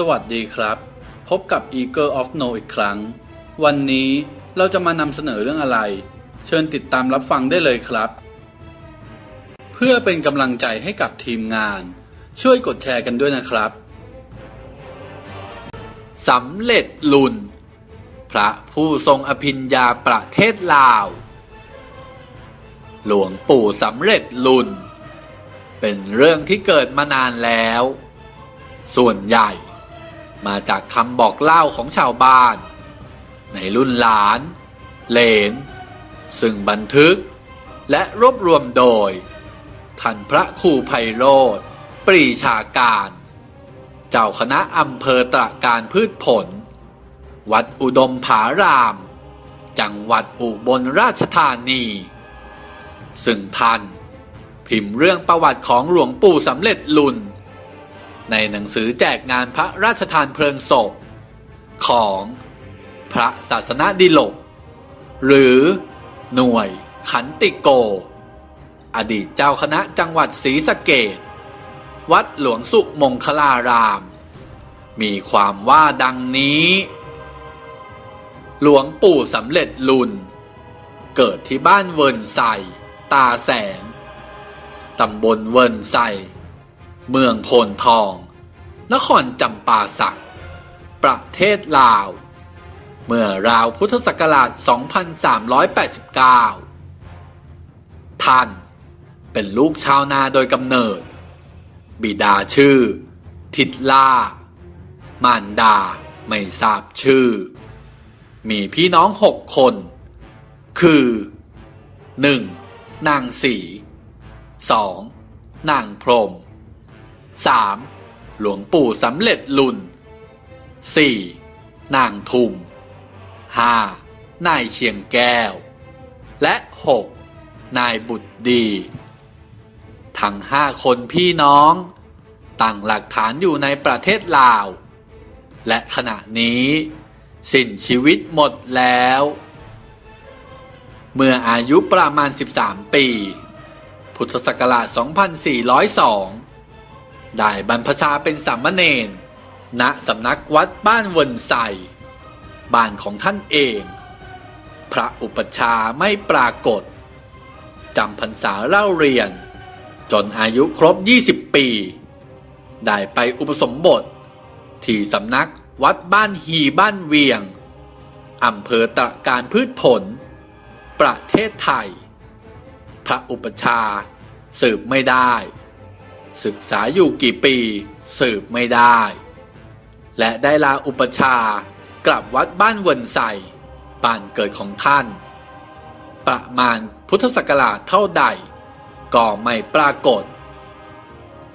สวัสดีครับ พบกับ Eagle of No อีกครั้ง วันนี้เราจะมานำเสนอเรื่องอะไร เชิญติดตามรับฟังได้เลยครับ เพื่อเป็นกำลังใจให้กับทีมงาน ช่วยกดแชร์กันด้วยนะครับสำเร็จลุน พระผู้ทรงอภิญญาประเทศลาว หลวงปู่สำเร็จลุน เป็นเรื่องที่เกิดมานานแล้วส่วนใหญ่ มาจากคำบอกเล่าของชาวบ้าน ในรุ่นหลาน เหลน ซึ่งบันทึก และรวบรวมโดย ท่านพระครูไพโรธปรีชาการ เจ้าคณะอำเภอตระการพืชผล วัดอุดมผาราม จังหวัดอุบลราชธานี ซึ่งท่านพิมพ์เรื่องประวัติของหลวงปู่สำเร็จลุน ในหนังสือแจกงานพระราชทานเพลิงศพ ของพระศาสนาดิลก หรือหน่วยขันติโก อดีตเจ้าคณะจังหวัดศรีสะเกดวัดหลวงสุมงคลาราม มีความว่าดังนี้ หลวงปู่สำเร็จลุน เกิดที่บ้านเวิร์นไซตาแสงตำบลเวิร์นไซ เมืองโพนทอง นครจำปาสัก ประเทศลาว เมื่อราวพุทธศักราช 2389 ท่านเป็นลูกชาวนาโดยกำเนิด บิดาชื่อ ทิดล่า มารดาไม่ทราบชื่อ มีพี่น้องหกคน คือ 1. นางสี 2. นางพรม 3. หลวงปู่สำเร็จลุน 4. นางทุม 5. นายเชียงแก้ว และ 6. นายบุตรดี ทั้งห้าคนพี่น้องตั้งหลักฐานอยู่ในประเทศลาว และขณะนี้ สิ้นชีวิตหมดแล้ว เมื่ออายุประมาณ 13 ปี พุทธศักราช 2402 ได้บรรพชาเป็นสามเณรณสำนักวัดบ้านเวินไซบ้านของท่านเอง พระอุปชาไม่ปรากฏจำพรรษาเล่าเรียน จนอายุครบ 20 ปี ได้ไปอุปสมบท ที่สำนักวัดบ้านฮีบ้านเวียงอำเภอตะการพืชผล ประเทศไทย พระอุปชาสืบไม่ได้ ศึกษาอยู่กี่ปี สืบไม่ได้ และได้ลาอุปชากลับวัดบ้านเวินไซบ้านเกิดของท่าน ประมาณพุทธศักราชเท่าใด ก็ไม่ปรากฏ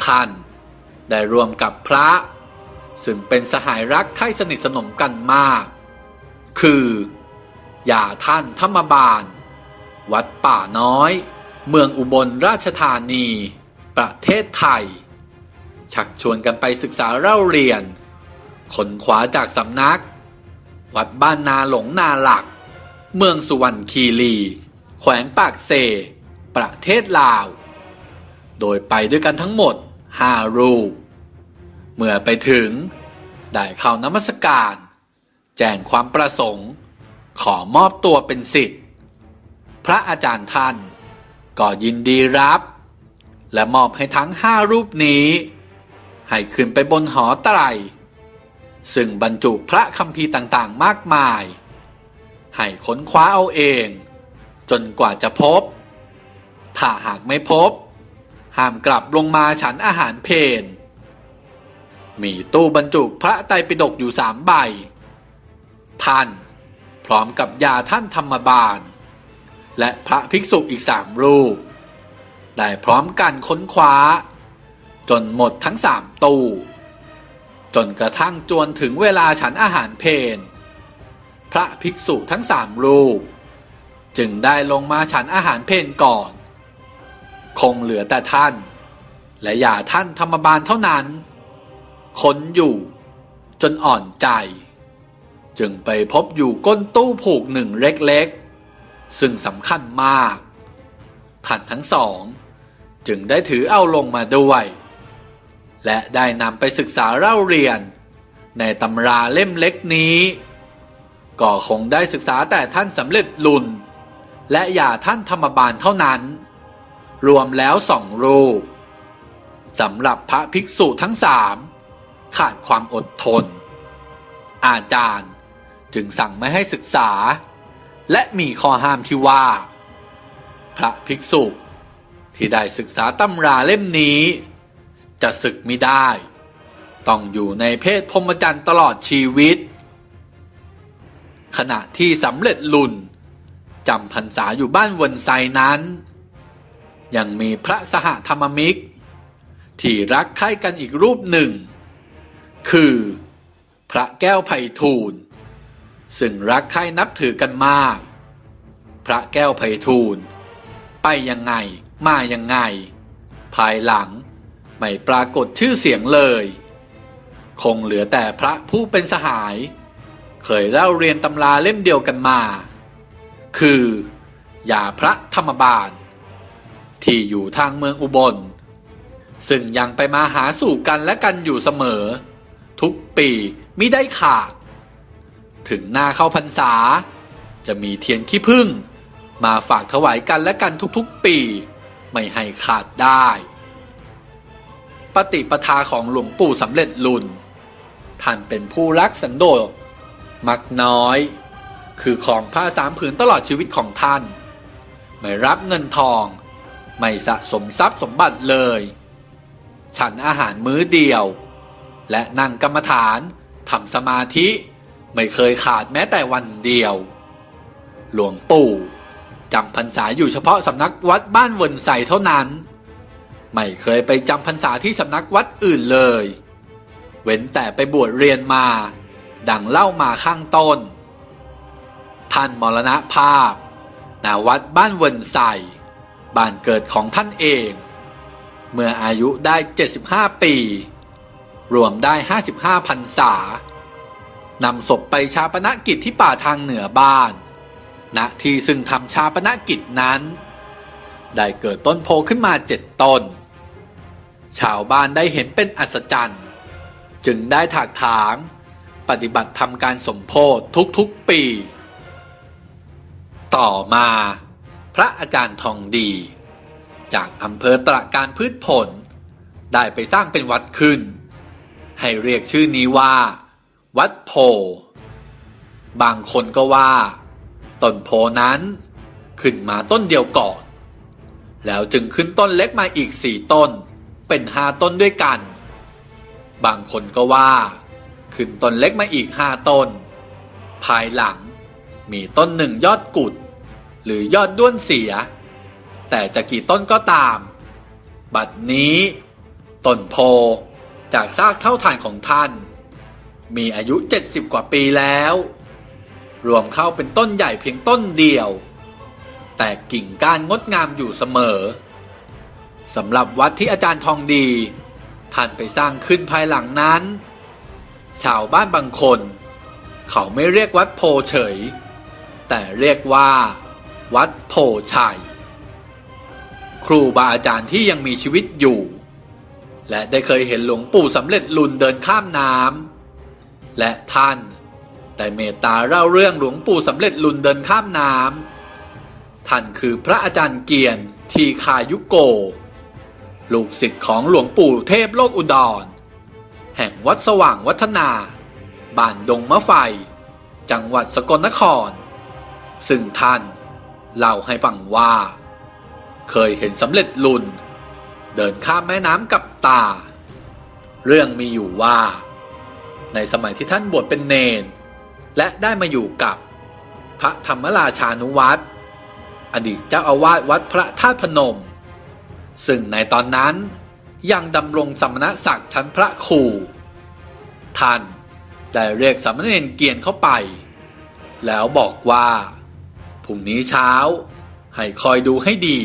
ท่านได้รวมกับพระ ซึ่งเป็นสหายรักใคร่สนิทสนมกันมาก คืออย่าท่านธรรมบาล วัดป่าน้อย เมืองอุบลราชธานี ประเทศไทย ชักชวนกันไปศึกษาเล่าเรียนขนขวาจากสำนัก วัดบ้านนาหลงนาหลัก เมืองสุวรรณคีรี แขวงปากเซ ประเทศลาว โดยไปด้วยกันทั้งหมดห้ารูป เมื่อไปถึง ได้เข้านมัสการ แจ้งความประสงค์ ขอมอบตัวเป็นสิทธิ์ พระอาจารย์ท่านก็ยินดีรับ และมอบให้ทั้งห้ารูปนี้ ให้ขึ้นไปบนหอไตร ซึ่งบรรจุพระคัมภีร์ต่างๆ มากมาย ให้ค้นคว้าเอาเอง จนกว่าจะพบ ถ้าหากไม่พบ ห้ามกลับลงมาฉันอาหารเพนมีตู้บรรจุพระไตรปิฎกอยู่สามใบ ท่าน พร้อมกับยาท่านธรรมบาล และพระภิกษุอีกสามรูป ได้พร้อมกันค้นคว้า จนหมดทั้งสามตู้ จนกระทั่งจวนถึงเวลาฉันอาหารเพนพระภิกษุทั้งสามรูป จึงได้ลงมาฉันอาหารเพนก่อน คงเหลือแต่ท่าน และอย่าท่านธรรมบาลเท่านั้นค้นอยู่ จนอ่อนใจ จึงไปพบอยู่ก้นตู้ผูกหนึ่งเล็กๆ ซึ่งสำคัญมากท่านทั้งสอง จึงได้ถือเอาลงมาด้วย และได้นำไปศึกษาเล่าเรียน ในตำราเล่มเล็กนี้ ก็คงได้ศึกษาแต่ท่านสำเร็จลุน และอย่าท่านธรรมบาลเท่านั้น รวมแล้วสองรูปสำหรับพระภิกษุทั้งสามขาดความอดทน อาจารย์จึงสั่งไม่ให้ศึกษา และมีข้อห้ามที่ว่า พระภิกษุ ที่ได้ศึกษาตำราเล่มนี้ จะศึกไม่ได้ ต้องอยู่ในเพศพรหมจรรย์ตลอดชีวิต ขณะที่สำเร็จลุนจำพรรษาอยู่บ้านวนไซนั้น ยังมีพระสหธรรมมิก ที่รักใคร่กันอีกรูปหนึ่ง คือพระแก้วไผ่ทูลซึ่งรักใคร่นับถือกันมาก พระแก้วไผ่ทูลไปยังไง มาอยังไง ภายหลังไม่ปรากฏชื่อเสียงเลย คงเหลือแต่พระผู้เป็นสหาย เคยเล่าเรียนตำราเล่มเดียวกันมา คืออย่าพระธรรมบาล ที่อยู่ทางเมืองอุบล ซึ่งยังไปมาหาสู่กันและกันอยู่เสมอ ทุกปีมิได้ขาด ถึงหน้าเข้าพรรษา จะมีเทียนขี้ผึ้งมาฝากถวายกันและกันทุกๆปี ไม่ให้ขาดได้ ปฏิปทาของหลวงปู่สำเร็จลุนท่านเป็นผู้รักสันโดษมักน้อย คือของผ้าสามผืนตลอดชีวิตของท่าน ไม่รับเงินทอง ไม่สะสมทรัพย์สมบัติเลย ฉันอาหารมื้อเดียว และนั่งกรรมฐานทำสมาธิ ไม่เคยขาดแม้แต่วันเดียว หลวงปู่ จำพรรษาอยู่เฉพาะสำนักวัดบ้านเวินใสเท่านั้น ไม่เคยไปจำพรรษาที่สำนักวัดอื่นเลย เว้นแต่ไปบวชเรียนมา ดังเล่ามาข้างต้น ท่านมรณภาพณวัดบ้านเวินใสบ้านเกิดของท่านเอง เมื่ออายุได้ 75 ปี รวมได้ 55พรรษานำศพไปชาปนกิจที่ป่าทางเหนือบ้าน ณที่ซึ่งทำชาปนกิจนั้น ได้เกิดต้นโพขึ้นมาเจ็ดต้น ชาวบ้านได้เห็นเป็นอัศจรรย์ จึงได้ถากถาง ปฏิบัติทำการสมโพธทุกๆปี ต่อมา พระอาจารย์ทองดี จากอำเภอตระการพืชผล ได้ไปสร้างเป็นวัดขึ้น ให้เรียกชื่อนี้ว่า วัดโพ บางคนก็ว่า ต้นโพนั้น ขึ้นมาต้นเดียวก่อน แล้วจึงขึ้นต้นเล็กมาอีกสี่ต้น เป็นห้าต้นด้วยกัน บางคนก็ว่า ขึ้นต้นเล็กมาอีกห้าต้น ภายหลังมีต้นหนึ่งยอดกุด หรือยอดด้วนเสีย แต่จะกี่ต้นก็ตาม บัดนี้ ต้นโพจากซากเท่าฐานของท่าน มีอายุ 70 กว่าปีแล้ว รวมเข้าเป็นต้นใหญ่เพียงต้นเดียว แต่กิ่งก้านงดงามอยู่เสมอสำหรับวัดที่อาจารย์ทองดี ท่านไปสร้างขึ้นภายหลังนั้น ชาวบ้านบางคน เขาไม่เรียกวัดโพเฉย แต่เรียกว่า วัดโพชัย ครูบาอาจารย์ที่ยังมีชีวิตอยู่ และได้เคยเห็นหลวงปู่สำเร็จลุนเดินข้ามน้ำและท่าน ได้เมตตาเล่าเรื่องหลวงปู่สำเร็จลุนเดินข้ามน้ำท่านคือพระอาจารย์เกียรติทีคายุโก ลูกศิษย์ของหลวงปู่เทพโลกอุดร แห่งวัดสว่างวัฒนาบ้านดงมะไฟ จังหวัดสกลนคร ซึ่งท่านเล่าให้ฟังว่า เคยเห็นสำเร็จลุน เดินข้ามแม่น้ำกับตา เรื่องมีอยู่ว่า ในสมัยที่ท่านบวชเป็นเนน และได้มาอยู่กับ พระธรรมราชานุวัตรอดีตเจ้าอาวาสวัดพระธาตุพนม ซึ่งในตอนนั้นยังดำรงสมณศักดิ์ชั้นพระครูท่านได้เรียกสามเณรเกียรติเข้าไป แล้วบอกว่าพรุ่งนี้เช้า ให้คอยดูให้ดี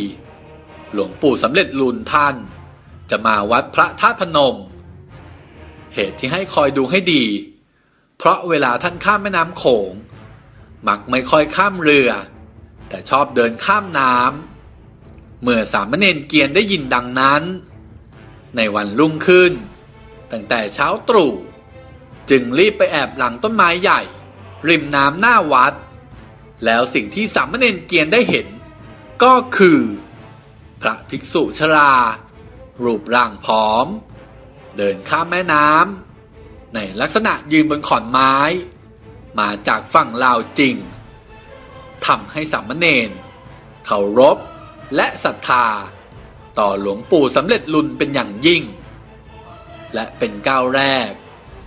หลวงปู่สำเร็จลุนท่าน จะมาวัดพระธาตุพนม เหตุที่ให้คอยดูให้ดี เพราะเวลาท่านข้ามแม่น้ำโขง มักไม่ค่อยข้ามเรือ แต่ชอบเดินข้ามน้ำเมื่อสามเณรเกียรได้ยินดังนั้น ในวันรุ่งขึ้น ตั้งแต่เช้าตรู่จึงรีบไปแอบหลังต้นไม้ใหญ่ ริมน้ำหน้าวัด แล้วสิ่งที่สามเณรเกียรได้เห็น ก็คือ พระภิกษุชรา รูปร่างผอม เดินข้ามแม่น้ำ ในลักษณะยืนบนขอนไม้ มาจากฝั่งลาวจริงทำให้สามเณรเคารพและศรัทธา ต่อหลวงปู่สำเร็จลุนเป็นอย่างยิ่ง และเป็นก้าวแรก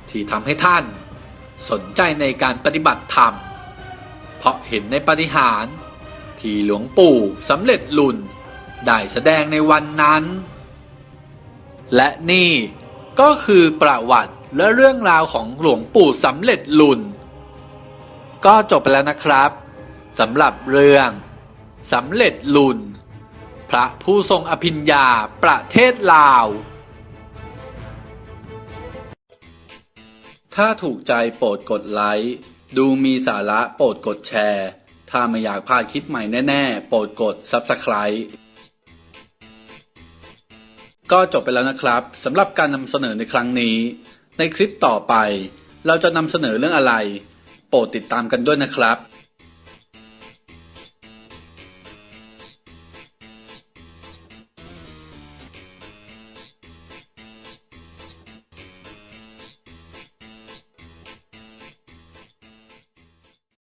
ที่ทำให้ท่านสนใจในการปฏิบัติธรรม เพราะเห็นในปฏิหารที่หลวงปู่สำเร็จลุนได้แสดงในวันนั้น และนี่ก็คือประวัติ และเรื่องราวของหลวงปู่สำเร็จลุน ก็จบไปแล้วนะครับสำหรับเรื่องสำเร็จลุน พระผู้ทรงอภิญญาประเทศลาว ถ้าถูกใจโปรดกดไลค์ดูมีสาระโปรดกดแชร์ ถ้าไม่อยากพลาดคลิปใหม่แน่ๆ โปรดกด Subscribe ก็จบไปแล้วนะครับสำหรับการนำเสนอในครั้งนี้ ในคลิปต่อไปเราจะนำเสนอเรื่องอะไร โปรดติดตามกันด้วยนะครับ